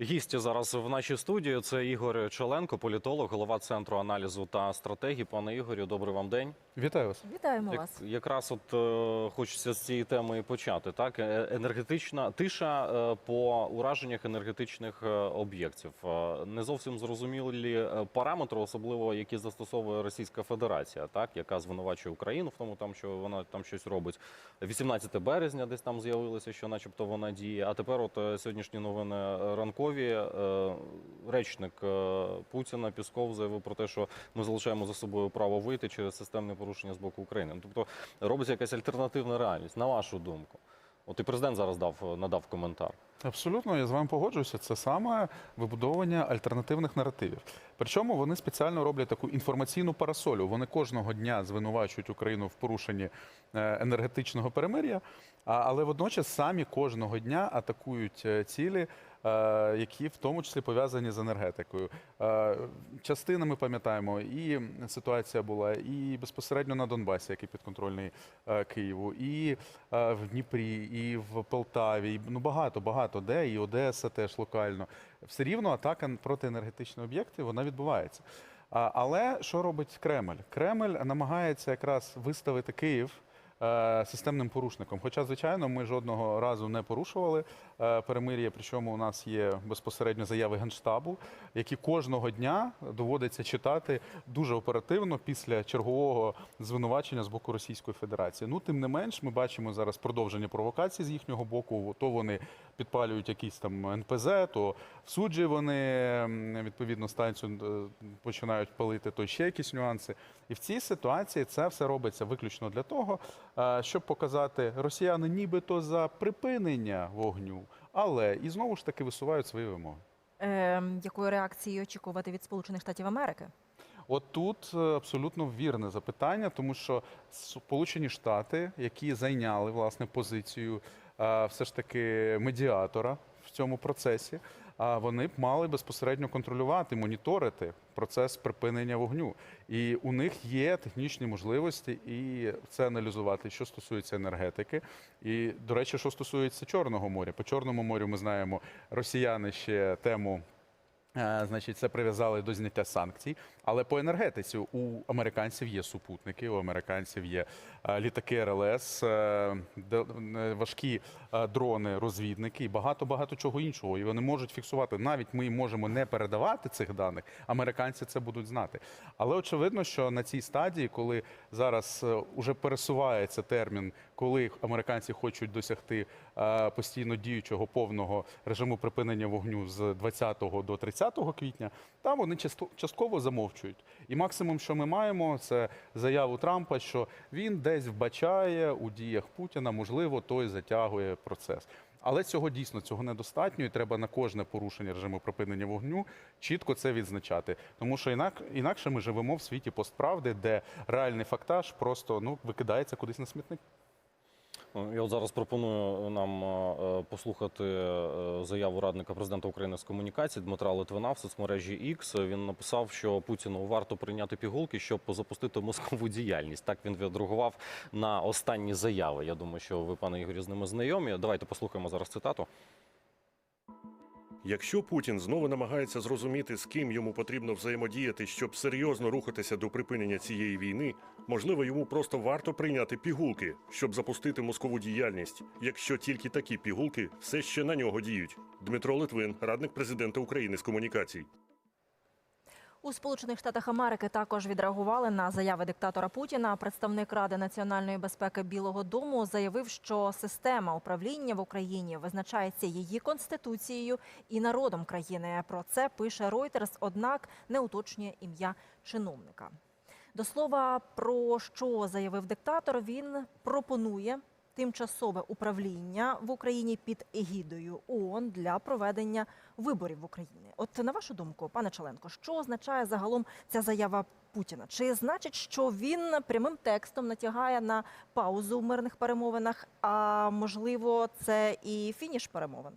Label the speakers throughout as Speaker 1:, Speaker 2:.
Speaker 1: Гість зараз в нашій студії. Це Ігор Челенко, політолог, голова центру аналізу та стратегії. Пане Ігорю, добрий вам день.
Speaker 2: Вітаю вас.
Speaker 3: Вітаємо
Speaker 1: Як,
Speaker 3: вас.
Speaker 1: якраз от е, хочеться з цієї теми і почати. Так, Е, енергетична тиша е, по ураженнях енергетичних е, об'єктів. Е, не зовсім зрозумілі е, параметри, особливо які застосовує Російська Федерація, так яка звинувачує Україну в тому, там що вона там щось робить. 18 березня десь там з'явилося, що, начебто, вона діє. А тепер, от е, сьогоднішні новини е, ранкові. е, Речник е, Путіна Пісков заявив про те, що ми залишаємо за собою право вийти через системне порушення з боку України. Ну, Тобто робиться якась альтернативна реальність, на вашу думку. От і президент зараз дав надав коментар.
Speaker 2: Абсолютно, я з вами погоджуюся. Це саме вибудовування альтернативних наративів. Причому вони спеціально роблять таку інформаційну парасолю. Вони кожного дня звинувачують Україну в порушенні е, енергетичного перемир'я, але водночас самі кожного дня атакують цілі. Е, Які в тому числі пов'язані з енергетикою. Е, Частина ми пам'ятаємо, і ситуація була і безпосередньо на Донбасі, який підконтрольний е, Києву, і в Дніпрі, і в Полтаві. Ну багато, багато де, і Одеса теж локально. Все рівно атака проти енергетичних об'єктів вона відбувається. Але що робить Кремль? Кремль намагається якраз виставити Київ. Е, Системним порушником. Хоча, звичайно, ми жодного разу не порушували е, перемир'я, причому у нас є безпосередньо заяви Генштабу, які кожного дня доводиться читати дуже оперативно після чергового звинувачення з боку Російської Федерації. Ну, тим не менш, ми бачимо зараз продовження провокацій з їхнього боку. То вони підпалюють якісь там НПЗ, то в суджі вони відповідно станцію е, починають палити, то ще якісь нюанси. І в цій ситуації це все робиться виключно для того, е, щоб показати росіяни нібито за припинення вогню, але і знову ж таки висувають свої вимоги.
Speaker 3: Е, якої реакції очікувати від Сполучених Штатів Америки?
Speaker 2: От тут е, абсолютно вірне запитання, тому що Сполучені Штати, які зайняли власне позицію все ж таки медіатора в цьому процесі, а вони б мали безпосередньо контролювати, моніторити процес припинення вогню. І у них є технічні можливості і це аналізувати, що стосується енергетики. І, до речі, що стосується Чорного моря. По Чорному морю ми знаємо, росіяни ще тему Е, Значить, це прив'язали до зняття санкцій. Але по енергетиці у американців є супутники, у американців є е, літаки РЛС, е, е, важкі дрони, розвідники і багато багато чого іншого. І вони можуть фіксувати. Навіть ми можемо не передавати цих даних. Американці це будуть знати. Але очевидно, що на цій стадії, коли зараз уже пересувається термін, коли американці хочуть досягти постійно діючого повного режиму припинення вогню з 20 до 30 квітня, там вони частково замовчують. І максимум, що ми маємо, це заяву Трампа, що він десь вбачає у діях Путіна, можливо, той затягує процес. Але цього дійсно цього недостатньо, і треба на кожне порушення режиму припинення вогню чітко це відзначати. Тому що інак, інакше ми живемо в світі постправди, де реальний фактаж просто ну викидається кудись на смітник.
Speaker 1: Я от зараз пропоную нам е, послухати е, заяву радника президента України з комунікації Дмитра Литвина в соцмережі X. Він написав, що Путіну варто прийняти пігулки, щоб запустити мозкову діяльність. Так він відреагував на останні заяви. Я думаю, що ви, пане Ігорі, з ними знайомі. Давайте послухаємо зараз цитату.
Speaker 4: Якщо Путін знову намагається зрозуміти, з ким йому потрібно взаємодіяти, щоб серйозно рухатися до припинення цієї війни, можливо, йому просто варто прийняти пігулки, щоб запустити мозкову діяльність, якщо тільки такі пігулки все ще на нього діють. Дмитро Литвин, радник президента України з комунікацій.
Speaker 3: У Сполучених Штатах Америки також відреагували на заяви диктатора Путіна. Представник Ради національної безпеки Білого Дому заявив, що система управління в Україні визначається її конституцією і народом країни. Про це пише Reuters, однак не уточнює ім'я чиновника. До слова, про що заявив диктатор, він пропонує тимчасове управління в Україні під егідою ООН для проведення виборів в Україні. От на вашу думку, пане Чаленко, що означає загалом ця заява Путіна? Чи значить, що він прямим текстом натягає на паузу в мирних перемовинах? А можливо, це і фініш перемовин?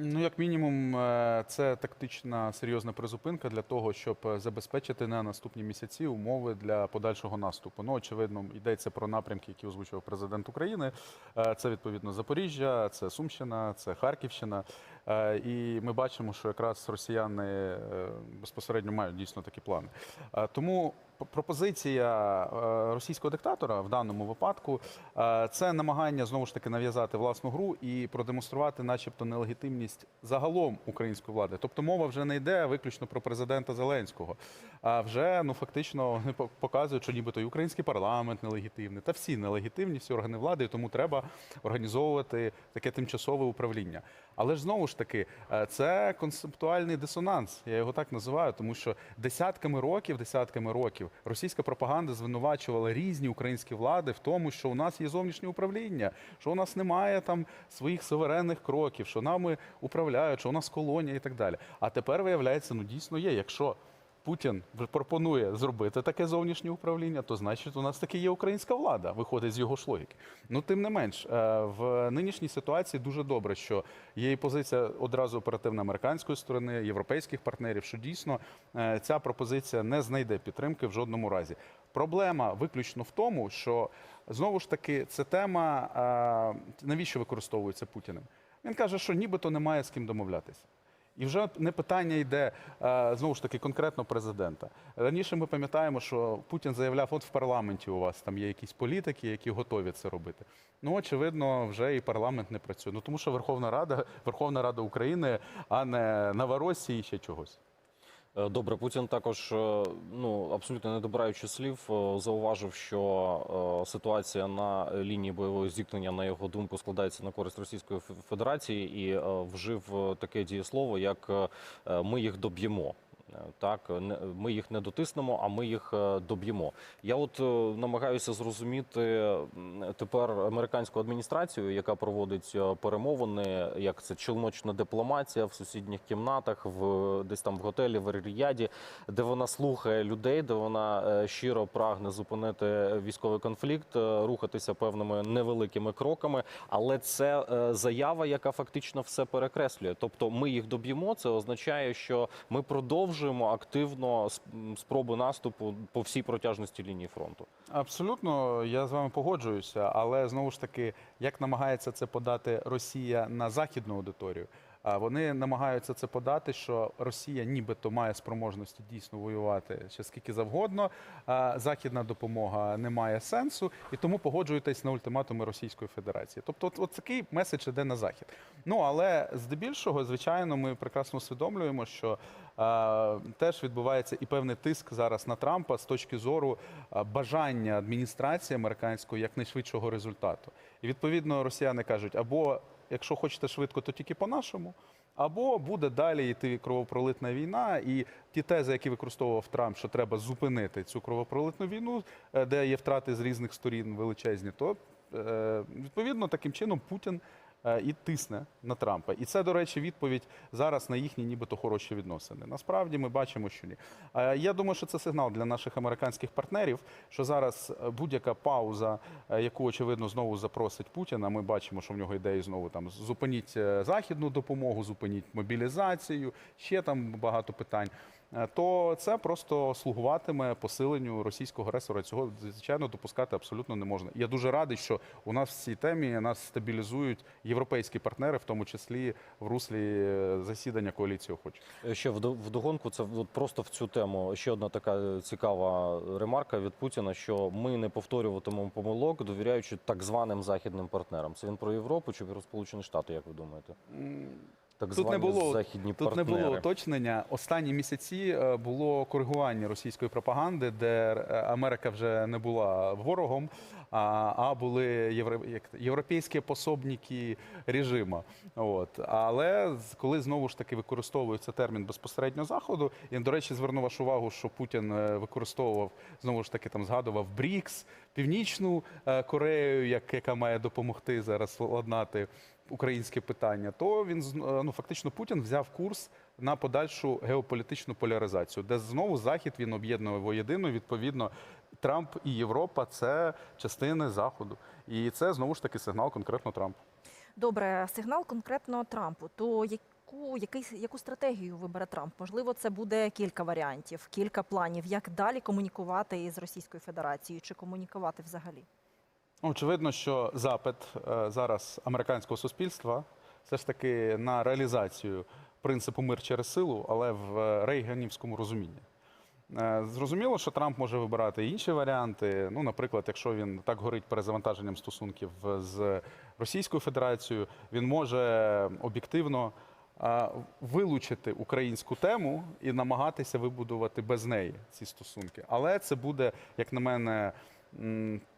Speaker 2: Ну, як мінімум, е, це тактична серйозна призупинка для того, щоб е, забезпечити на наступні місяці умови для подальшого наступу. Ну, очевидно, йдеться про напрямки, які озвучував президент України. Е, Це відповідно Запоріжжя, це Сумщина, це Харківщина. Е, І ми бачимо, що якраз росіяни е, безпосередньо мають дійсно такі плани. Е, Тому пропозиція російського диктатора в даному випадку це намагання знову ж таки нав'язати власну гру і продемонструвати, начебто, нелегітимність загалом української влади. Тобто мова вже не йде виключно про президента Зеленського, а вже ну фактично вони показують, що нібито і український парламент нелегітимний, та всі нелегітимні, всі органи влади, і тому треба організовувати таке тимчасове управління. Але ж знову ж таки, е, це концептуальний дисонанс. Я його так називаю, тому що десятками років, десятками років російська пропаганда звинувачувала різні українські влади в тому, що у нас є зовнішнє управління, що у нас немає там своїх суверенних кроків, що нами управляють, що у нас колонія і так далі. А тепер виявляється, ну дійсно є. Якщо Путін пропонує зробити таке зовнішнє управління, то значить у нас таки є українська влада, виходить з його ж логіки. Ну тим не менш, е, в нинішній ситуації дуже добре, що є і позиція одразу оперативна американської сторони, європейських партнерів, що дійсно е, ця пропозиція не знайде підтримки в жодному разі. Проблема виключно в тому, що знову ж таки це тема е, навіщо використовується Путіним. Він каже, що нібито немає з ким домовлятися. І вже не питання йде е, знову ж таки конкретно президента. Раніше ми пам'ятаємо, що Путін заявляв, от в парламенті у вас там є якісь політики, які готові це робити. Ну очевидно, вже і парламент не працює. Ну тому що Верховна Рада, Верховна Рада України, а не Новоросії і ще чогось.
Speaker 1: Е, Добре, Путін також, е, ну абсолютно не добираючи слів, е, зауважив, що ситуація на лінії бойового зіткнення, на його думку, складається на користь Російської Федерації і вжив таке дієслово, як ми їх доб'ємо. Е, Так, ми їх не дотиснемо, а ми їх е, доб'ємо. Я от е, намагаюся зрозуміти тепер американську адміністрацію, яка проводить перемовини, як це челночна дипломатія в сусідніх кімнатах, в десь там в готелі в Ріяді, де вона слухає людей, де вона щиро прагне зупинити військовий конфлікт, рухатися певними невеликими кроками. Але це заява, яка фактично все перекреслює. Тобто, ми їх доб'ємо. Це означає, що ми продовжуємо активно сп- спроби наступу по всій протяжності лінії фронту.
Speaker 2: Абсолютно, я з вами погоджуюся, але знову ж таки, як намагається це подати Росія на західну аудиторію, а вони намагаються це подати, що Росія нібито має спроможності дійсно воювати ще скільки завгодно. Західна допомога не має сенсу, і тому погоджуєтесь на ультиматуми Російської Федерації. Тобто, от, от такий меседж іде на захід. Ну але здебільшого, звичайно, ми прекрасно усвідомлюємо, що теж відбувається і певний тиск зараз на Трампа з точки зору бажання адміністрації американської якнайшвидшого результату. І відповідно росіяни кажуть, або якщо хочете швидко, то тільки по-нашому. Або буде далі йти кровопролитна війна, і ті тези, які використовував Трамп, що треба зупинити цю кровопролитну війну, е, де є втрати з різних сторін величезні, то е, відповідно таким чином Путін і тисне на Трампа. І це, до речі, відповідь зараз на їхні нібито хороші відносини. Насправді ми бачимо, що ні. Е, Я думаю, що це сигнал для наших американських партнерів, що зараз е, будь-яка пауза, е, яку очевидно знову запросить Путін, а ми бачимо, що в нього ідеї знову там зупиніть е, західну допомогу, зупиніть мобілізацію, ще там багато питань. Е, То це просто слугуватиме посиленню російського агресора. Цього звичайно допускати абсолютно не можна. Я дуже радий, що у нас в цій темі нас стабілізують європейські партнери, в тому числі в руслі е, засідання коаліції охочих.
Speaker 1: Е, Ще вд- вдогонку, це просто в цю тему ще одна така цікава ремарка від Путіна, що ми не повторюватимемо помилок, довіряючи так званим західним партнерам. Це він про Європу чи про Сполучені Штати, як ви думаєте? Так
Speaker 2: Тут
Speaker 1: звані
Speaker 2: не було
Speaker 1: західні
Speaker 2: тут не було уточнення. Останні місяці е, було коригування російської пропаганди, де е, Америка вже не була ворогом, а, а були євро, як, європейські пособники режиму. От але коли знову ж таки використовується термін безпосередньо заходу, і до речі, зверну вашу увагу, що Путін е, використовував знову ж таки там згадував БРІКС, Північну Корею, як, яка має допомогти зараз ладнати українське питання, то він е, ну фактично Путін взяв курс на подальшу геополітичну поляризацію, де знову захід він об'єднує воєдину. Відповідно, Трамп і Європа це частини заходу, і це знову ж таки сигнал конкретно Трампу.
Speaker 3: Добре, сигнал конкретно Трампу. То яку, який, яку стратегію вибере Трамп? Можливо, це буде кілька варіантів, кілька планів. Як далі комунікувати із Російською Федерацією чи комунікувати взагалі?
Speaker 2: Ну, Очевидно, що запит е, зараз американського суспільства все ж таки на реалізацію принципу мир через силу, але в е, рейганівському розумінні. Е, Зрозуміло, що Трамп може вибирати інші варіанти. Ну, наприклад, якщо він так горить перезавантаженням стосунків з Російською Федерацією, він може об'єктивно вилучити українську тему і намагатися вибудувати без неї ці стосунки. Але це буде, як на мене,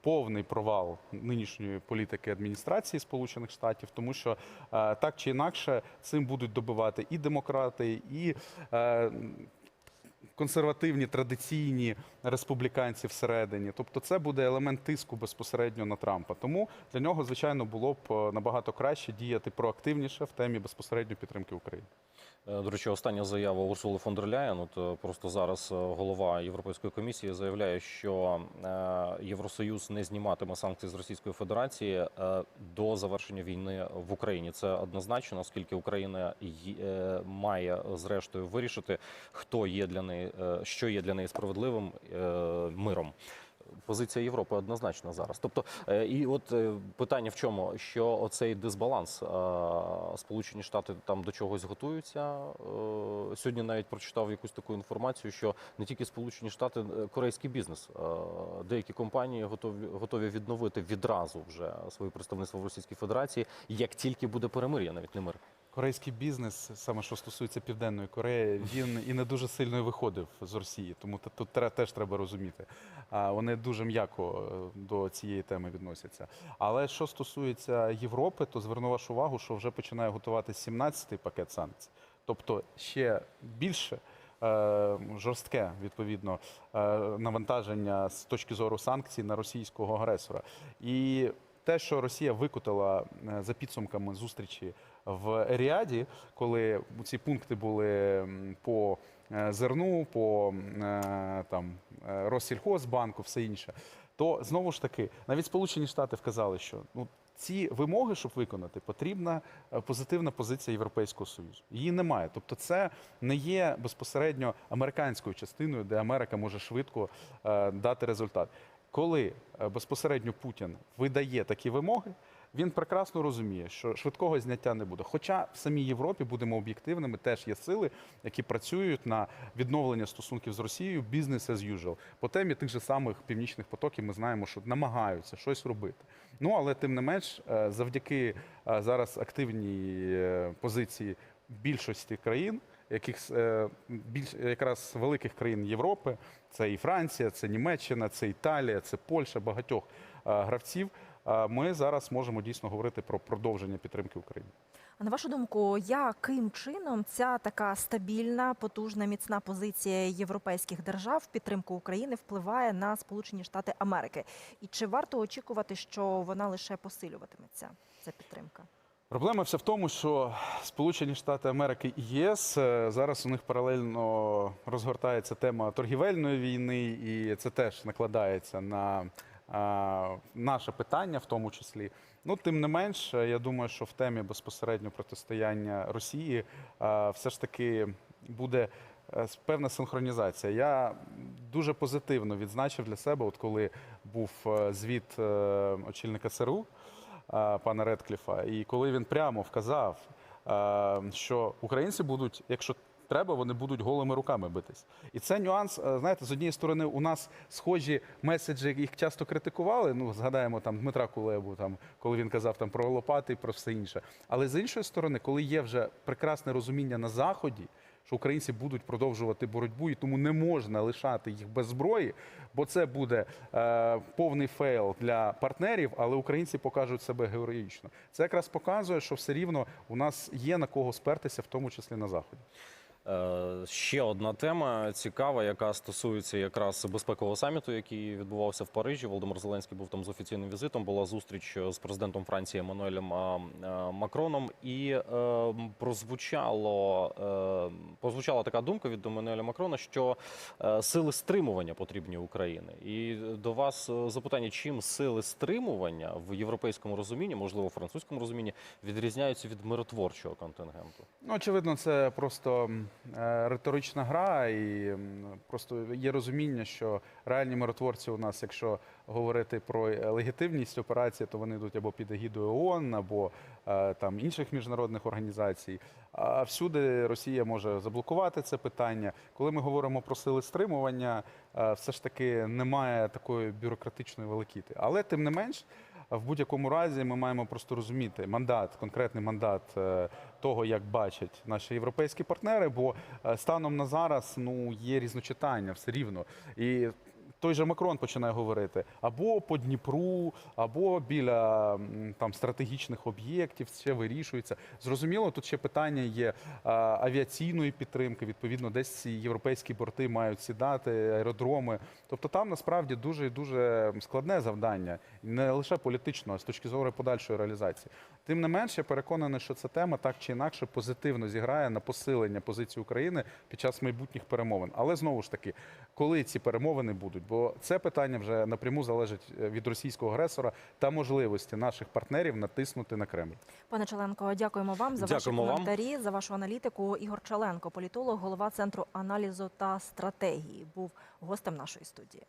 Speaker 2: повний провал нинішньої політики адміністрації Сполучених Штатів, тому що е, так чи інакше цим будуть добивати і демократи, і е, консервативні традиційні республіканці всередині. Тобто, це буде елемент тиску безпосередньо на Трампа. Тому для нього, звичайно, було б е, набагато краще діяти проактивніше в темі безпосередньо підтримки України.
Speaker 1: Е, До речі, остання заява Урсули фон дер Ляєн, от е, просто зараз е, голова Європейської комісії заявляє, що Євросоюз не зніматиме санкції з Російської Федерації до завершення війни в Україні. Це однозначно, оскільки Україна має зрештою вирішити, хто є для неї, що є для неї справедливим миром. Позиція Європи однозначна зараз. Тобто, е, і от е, питання в чому, що оцей дисбаланс, е, Сполучені Штати там до чогось готуються. Сьогодні навіть прочитав якусь таку інформацію, що не тільки Сполучені Штати, корейський бізнес, деякі компанії готові готові відновити відразу вже своє представництво в Російській Федерації, як тільки буде перемир'я, навіть не мир.
Speaker 2: Корейський бізнес, саме що стосується Південної Кореї, він і не дуже сильно виходив з Росії, тому тут теж треба розуміти. Вони дуже м'яко е, до цієї теми відносяться. Але що стосується Європи, то зверну вашу увагу, що вже починає готувати 17-й пакет санкцій, тобто ще більше. е, Жорстке відповідно е, навантаження з точки зору санкцій на російського агресора, і те, що Росія викотила е, за підсумками зустрічі в Ріаді, коли ці пункти були по е, зерну, по е, там е, Россільхозбанку, все інше, то знову ж таки навіть Сполучені Штати вказали, що ну. Ці вимоги, щоб виконати, потрібна позитивна позиція Європейського союзу. Її немає. Тобто, це не є безпосередньо американською частиною, де Америка може швидко дати результат. Коли безпосередньо Путін видає такі вимоги, він прекрасно розуміє, що швидкого зняття не буде. Хоча в самій Європі будемо об'єктивними, теж є сили, які працюють на відновлення стосунків з Росією business as usual. По темі тих же самих північних потоків ми знаємо, що намагаються щось робити. Ну але тим не менш, е, завдяки е, зараз активній е, позиції більшості країн, яких більш якраз великих країн Європи, це і Франція, це Німеччина, це Італія, це Польща, багатьох гравців. Ми зараз можемо дійсно говорити про продовження підтримки України.
Speaker 3: А на вашу думку, яким чином ця така стабільна, потужна, міцна позиція європейських держав в підтримку України впливає на Сполучені Штати Америки? І чи варто очікувати, що вона лише посилюватиметься? Ця підтримка?
Speaker 2: Проблема вся в тому, що Сполучені Штати Америки і ЄС е, зараз у них паралельно розгортається тема торгівельної війни, і це теж накладається на наше питання, в тому числі. Ну, тим не менш, е, я думаю, що в темі безпосередньо протистояння Росії все ж таки буде е, певна синхронізація. Я дуже позитивно відзначив для себе, от коли був е, звіт е, очільника ЦРУ е, пана Редкліфа, і коли він прямо вказав, е, що українці будуть, якщо треба, вони будуть голими руками битись. І це нюанс. е, Знаєте, з однієї сторони, у нас схожі меседжі, їх часто критикували. Ну, згадаємо там Дмитра Кулебу, там коли він казав там про лопати і про все інше. Але з іншої сторони, коли є вже прекрасне розуміння на заході. Що українці будуть продовжувати боротьбу, і тому не можна лишати їх без зброї, бо це буде е, повний фейл для партнерів, але українці покажуть себе героїчно. Це якраз показує, що все рівно у нас є на кого спертися, в тому числі на заході.
Speaker 1: Е, Ще одна тема цікава, яка стосується якраз безпекового саміту, який відбувався в Парижі. Володимир Зеленський був там з офіційним візитом. Була зустріч з президентом Франції Еммануелем а, Макроном. І е, прозвучало, е, прозвучала така думка від Еммануеля Макрона, що е, сили стримування потрібні України. І до вас е, запитання: чим сили стримування в європейському розумінні, можливо, французькому розумінні, відрізняються від миротворчого контингенту?
Speaker 2: Ну, очевидно, це просто е, риторична гра, і просто є розуміння, що реальні миротворці у нас, якщо говорити про е, легітимність операції, то вони йдуть або під егідою ООН, або е, там інших міжнародних організацій. А всюди Росія може заблокувати це питання. Коли ми говоримо про сили стримування, е, все ж таки немає такої бюрократичної великіти. Але тим не менш. В будь-якому разі ми маємо просто розуміти мандат, конкретний мандат е, того, як бачать наші європейські партнери, бо е, станом на зараз ну є різночитання все рівно. І той же Макрон починає говорити або по Дніпру, або біля там стратегічних об'єктів. Ще вирішується. Зрозуміло, тут ще питання є е, авіаційної підтримки. Відповідно, десь ці європейські борти мають сідати, аеродроми. Тобто там насправді дуже і дуже складне завдання, не лише політично, а з точки зору подальшої реалізації. Тим не менше, я переконаний, що ця тема так чи інакше позитивно зіграє на посилення позиції України під час майбутніх перемовин. Але знову ж таки, коли ці перемовини будуть, бо це питання вже напряму залежить е, від російського агресора та можливості наших партнерів натиснути на Кремль.
Speaker 3: Пане Чаленко, дякуємо вам за
Speaker 1: Дякуємо
Speaker 3: ваші
Speaker 1: вам.
Speaker 3: коментарі, за вашу аналітику. Ігор Челенко, політолог, голова центру аналізу та стратегії, був гостем нашої студії.